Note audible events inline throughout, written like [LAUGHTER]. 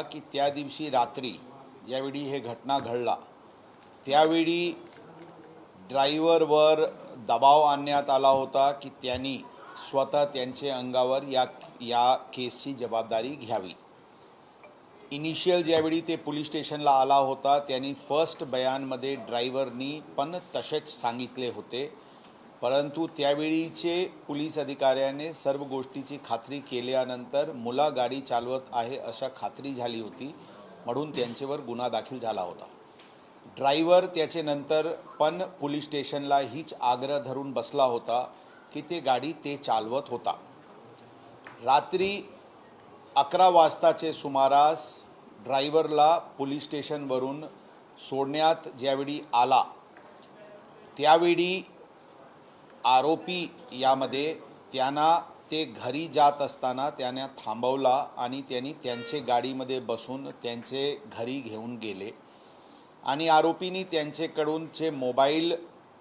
की त्या दिवशी रात्री ज्यावेळी हे घटना घडला त्यावेळी ड्रायव्हरवर दबाव आणण्यात आला होता की त्यांनी स्वतः त्यांचे अंगावर या या केसची जबाबदारी घ्यावी. इनिशियल ज्यावेळी ते पोलीस स्टेशनला आला होता त्यांनी फर्स्ट बयानमध्ये ड्रायव्हरनी पण तसेच सांगितले होते परंतु त्यावेळीचे पोलीस अधिकाऱ्याने सर्व गोष्टीची खात्री केल्यानंतर मुला गाडी चालवत आहे अशा खात्री झाली होती म्हणून त्यांच्यावर गुन्हा दाखल झाला होता. ड्रायव्हर त्याचे नंतर पण पोलीस स्टेशनला हीच आग्रह धरून बसला होता की ते गाडी ते चालवत होता. रात्री अकरा वाजताचे सुमारास ड्रायव्हरला पोलीस स्टेशनवरून सोडण्यात ज्यावेळी आला त्यावेळी आरोपी यामध्ये त्यांना ते घरी जात असताना त्याने थांबवला आणि त्यांनी त्यांचे गाडीमध्ये बसून त्यांचे घरी घेऊन गेले. आणि आरोपींनी त्यांच्याकडूनचे मोबाईल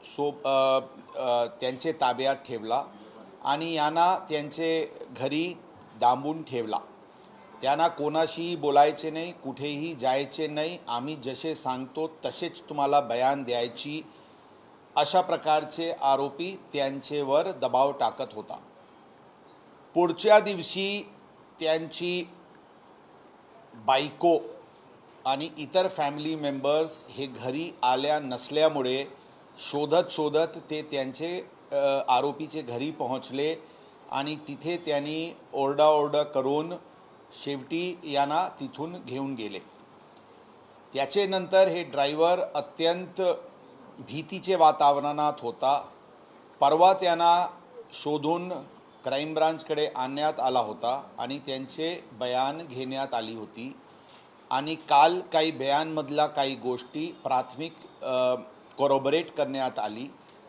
सो त्यांचे ताब्यात ठेवला आणि यांना त्यांचे घरी डांबून ठेवला. त्यांना कोणाशीही बोलायचे नाही कुठेही जायचे नाही. आम्ही जसे सांगतो तसेच तुम्हाला बयान द्यायची अशा प्रकारचे आरोपी त्यांचेवर दबाव टाकत होता. पुढच्या दिवशी त्यांची बायको आणि इतर फॅमिली मेंबर्स हे घरी आल्या नसल्यामुळे शोधत शोधत ते त्यांचे आरोपीचे घरी पोहोचले आणि तिथे त्यांनी ओरडाओरडा करून शेवटी यांना तिथून घेऊन गेले. त्याचे नंतर हे ड्रायव्हर अत्यंत भीतीचे वातावरणात होता. परवा त्यांना शोधून क्राईम ब्रांचकडे आणण्यात आला होता आणि त्यांचे बयान घेण्यात आली होती. आणि काल काही बयानमधला काही गोष्टी प्राथमिक कोरोबरेट करण्यात आली.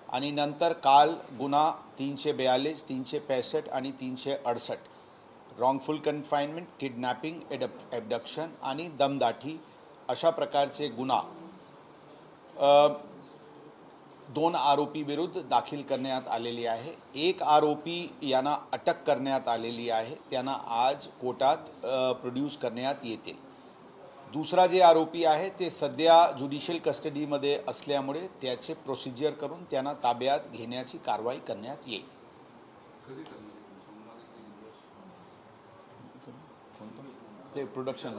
आणि नंतर काल गुन्हा तीनशे बेयालीस तीनशे पैंसष्ट आणि तीनशे अडसष्ट रॉंगफुल कन्फाइनमेंट किडनॅपिंग एडप ॲबडक्शन आणि दमदाठी अशा प्रकारचे गुन्हा. दोन आरोपी विरुद्ध दाखल करण्यात आलेली आहे. एक आरोपी यांना अटक करण्यात आलेली आहे. त्यांना आज कोर्टात प्रोड्यूस करण्यात येतील. दुसरा जे आरोपी आहे ते सध्या ज्युडिशियल कस्टडीमध्ये असल्यामुळे त्याचे प्रोसिजर करून त्यांना ताब्यात घेण्याची कारवाई करण्यात येईल. ते प्रोडक्शन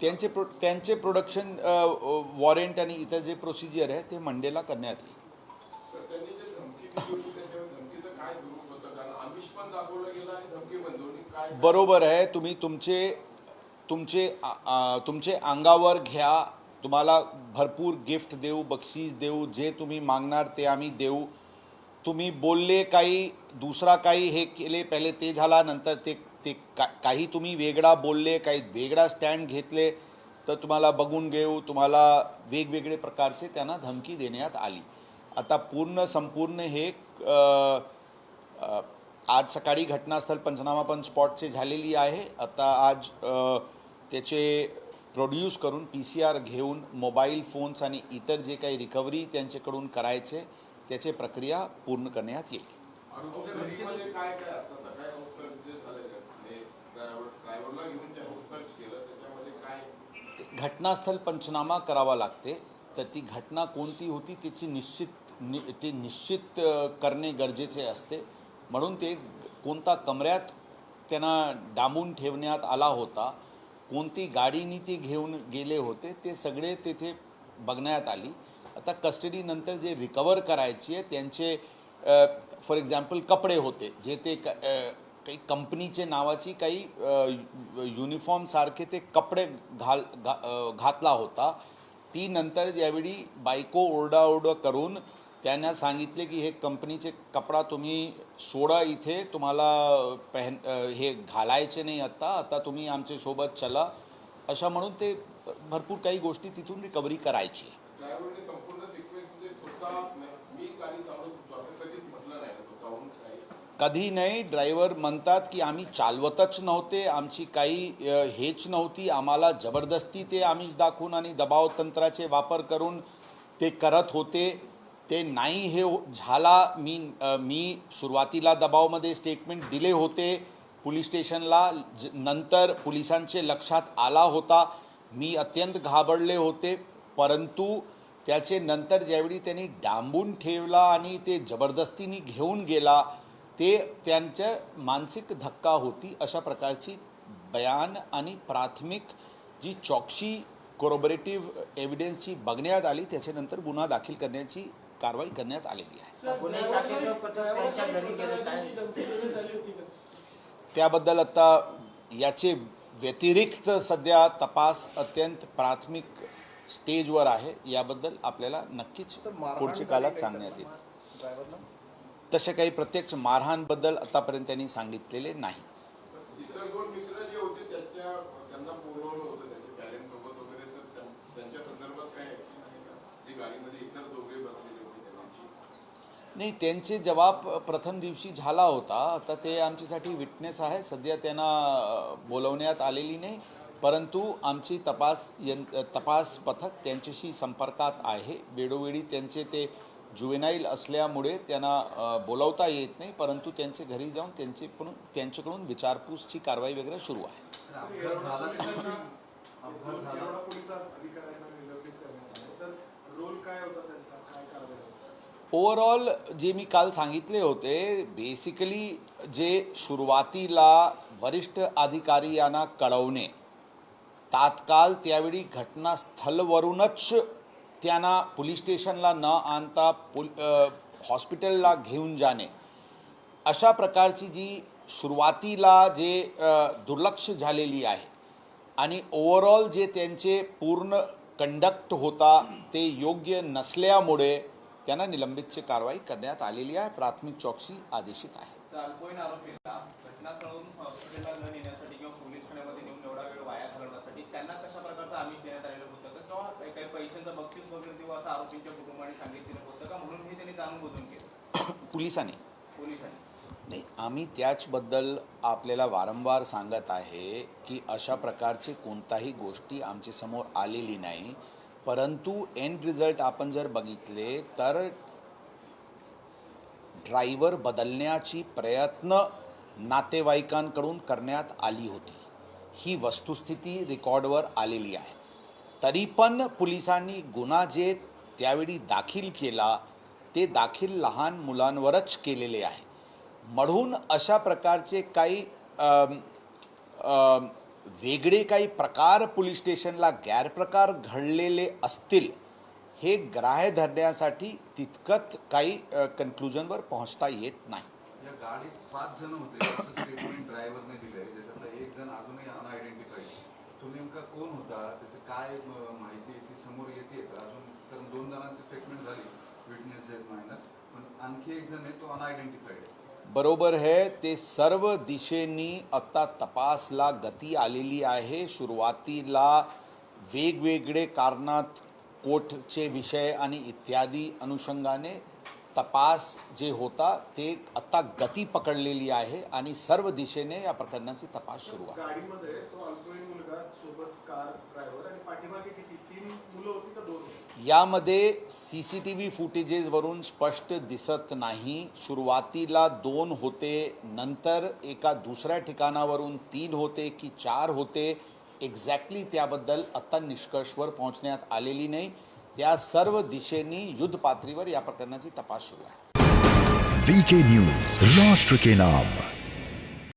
त्यांचे प्रो त्यांचे प्रोडक्शन वॉरंट आणि इतर जे प्रोसिजर आहे ते मंडेला करण्यात येईल तर त्यांनी जे धमकी दिली होती त्याच्यावर धमकीचं काय स्वरूप होतं कारण आमिष पण दाखवलं गेलं आणि धमकी पण दोन्ही काय बरोबर आहे. तुम्ही तुमचे तुमचे तुमचे अंगावर घ्या. तुम्हाला भरपूर गिफ्ट देऊ बक्षीस देऊ जे तुम्ही मागणार ते आम्ही देऊ. तुम्ही बोलले काही दुसरा काही हे केले पहिले ते झाला नंतर ते ते का काही तुम्ही वेगळा बोलले काही वेगळा स्टँड घेतले तर तुम्हाला बघून घेऊ. तुम्हाला वेगवेगळे प्रकारचे त्यांना धमकी देण्यात आली. आता पूर्ण संपूर्ण हे आ, आ, आज सकाळी घटनास्थळ पंचनामा पण स्पॉटचे झालेली आहे. आता आज त्याचे प्रोड्यूस करून पी सी आर घेऊन मोबाईल फोन्स आणि इतर जे काही रिकव्हरी त्यांच्याकडून करायचे त्याचे प्रक्रिया पूर्ण करण्यात येईल. आणि धमकीमध्ये काय काय आता सकाळी हाऊस सर्च जे झालं ड्रायव्हर ड्रायव्हरला घेऊन जे हाऊस सर्च केलं त्याच्यामध्ये काय? घटनास्थळ पंचनामा करावा लागते. तर ती घटना कोणती होती त्याची निश्चित नि ते निश्चित करणे गरजेचे असते. म्हणून ते कोणता कमऱ्यात त्यांना डांबून ठेवण्यात आला होता कोणती गाडीनी ते घेऊन गेले होते ते सगळे तेथे बघण्यात आली. आता कस्टडीनंतर जे रिकवर करायची आहे त्यांचे फॉर एक्झाम्पल कपडे होते जे ते क- काही कंपनीचे नावाची काही युनिफॉर्मसारखे ते कपडे घाल घा घातला होता. ती नंतर ज्यावेळी बायको ओरडाओरडा करून त्यांना सांगितले की हे कंपनीचे कपडा तुम्ही सोडा इथे तुम्हाला पहन हे घालायचे नाही आता आता तुम्ही आमच्यासोबत चला. अशा म्हणून ते भरपूर काही गोष्टी तिथून रिकव्हरी करायची. ड्रायव्हरने संपूर्ण सिक्वेन्समध्ये स्वतः मी गाडी चालवत होतो असं कधीच म्हटलं नाही ना स्वतःहून काही. कधी नाही ड्रायव्हर म्हणतात की आम्ही चालवतच नव्हते आमची काही हेच नव्हती आम्हाला जबरदस्ती ते आमिष दाखवून आणि दबाव तंत्राचे वापर करून ते करत होते. ते नाही हे हो- झाला मी मी सुरुवातीला दबावमध्ये स्टेटमेंट दिले होते पोलीस स्टेशनला. ज- नंतर पोलिसांचे लक्षात आला होता. मी अत्यंत घाबरले होते. परंतु त्याचे नंतर ज्यावेळी त्यांनी डांबून ठेवला आणि ते जबरदस्तीने घेऊन गेला ते त्यांच्या मानसिक धक्का होती अशा प्रकारची बयान आणि प्राथमिक जी चौकशी कोरोबरेटिव्ह एव्हिडन्सची बघण्यात आली त्याच्यानंतर गुन्हा दाखल करण्याची कारवाई करण्यात आलेली आहे. त्याबद्दल आता याचे व्यतिरिक्त सध्या तपास अत्यंत प्राथमिक स्टेजवर आहे. याबद्दल आपल्याला नक्कीच पुढच्या काळात सांगण्यात येईल. तसे काही प्रत्यक्ष मारहाणबद्दल आतापर्यंत त्यांनी सांगितलेले नाही. इतर दोन मित्र जे होते त्यांच्या संदर्भात काय ऍक्शन आहे का? जे गाडीमध्ये इतर दोघे नाही त्यांचे जबाब प्रथम दिवशी झाला होता. आता ते आमच्यासाठी विटनेस आहे. सध्या त्यांना बोलवण्यात आलेली नाही. परंतु आमची तपास यं तपास पथक त्यांच्याशी संपर्कात आहे. वेळोवेळी त्यांचे ते जुवेनाईल असल्यामुळे त्यांना बोलावता बोलवता येत नाही. परंतु त्यांचे घरी जाऊन त्यांचेकडून त्यांच्याकडून विचारपूसची कारवाई वगैरे सुरू आहे. ओवरऑल जे मी काल सांगितले होते बेसिकली जे सुरुवातीला वरिष्ठ अधिकारी यांना कळवणे तात्काळ त्यावेळी घटनास्थलवरूनच त्यांना पोलीस स्टेशनला न आणता पोल हॉस्पिटलला घेऊन जाणे. अशा प्रकारची जी सुरुवातीला जे दुर्लक्ष झालेली आहे आणि ओवरऑल जे त्यांचे पूर्ण कंडक्ट होता ते योग्य नसल्यामुळे त्यांना निलंबितची कारवाई करण्यात आलेली आहे. प्राथमिक चौकशी आदेशित आहे. हे [COUGHS] पोलिसांनी? नाही आम्ही त्याचबद्दल आपल्याला वारंवार सांगत आहे की अशा प्रकारचे कोणताही गोष्टी आमच्यासमोर आलेली नाही. परंतु एंड रिझल्ट आपण जर बघितले तर ड्रायव्हर बदलण्याची प्रयत्न नातेवाईकांकडून करण्यात आली होती. ही वस्तुस्थिती रेकॉर्डवर आलेली आहे. तरी पण पोलिसांनी गुन्हा जे त्यावेळी दाखील केला ते दाखील लहान मुलांवरच केलेले आहे. म्हणून अशा प्रकारचे काही वेगळे काही प्रकार पोलीस स्टेशनला गैरप्रकार घडलेले असतील हे ग्राह्य धरण्यासाठी तितकत काही कन्क्लुजनवर पोहोचता येत नाही. या गाडीत पाच जण होते असं स्टेटमेंट ड्रायव्हरने दिले ज्याच्यातला एक जण अजूनही अनआयडेंटिफाईड तो नेमका कोण होता? त्याची काय अं, माहिती आहे? ती समोर येते का? अजून तर दोन जणांची स्टेटमेंट झाली विटनेस डेथ मायनर पण आणखी एक जण आहे तो अनआयडेंटिफाईड आहे. बरोबर है ते सर्व दिशेनी आता तपासला गती आलेली आहे. सुरुवातीला वेगवेगळे कारणात कोर्टचे विषय आणि इत्यादी अनुषंगाने तपास जे होता ते आता गती पकडलेली आहे आणि सर्व दिशेने या प्रकरणाची तपास सुरू आहे. गाडीमध्ये तो अल्पवयीन मुलगा सोबत कार ड्रायव्हर आणि पाठीमागे किती? तीन मुलं होती का दोन यामध्ये सी सी टी व्ही फुटेजेसवरून स्पष्ट दिसत नाही. सुरुवातीला दोन होते नंतर एका दुसऱ्या ठिकाणावरून तीन होते की चार होते. एक्झॅक्टली त्याबद्दल आत्ता निष्कर्षवर पोहोचण्यात आलेली नाही. त्या सर्व दिशेनी युद्धपातळीवर या प्रकरणाची तपास सुरू आहे. वीके न्यूज राष्ट्र के नाम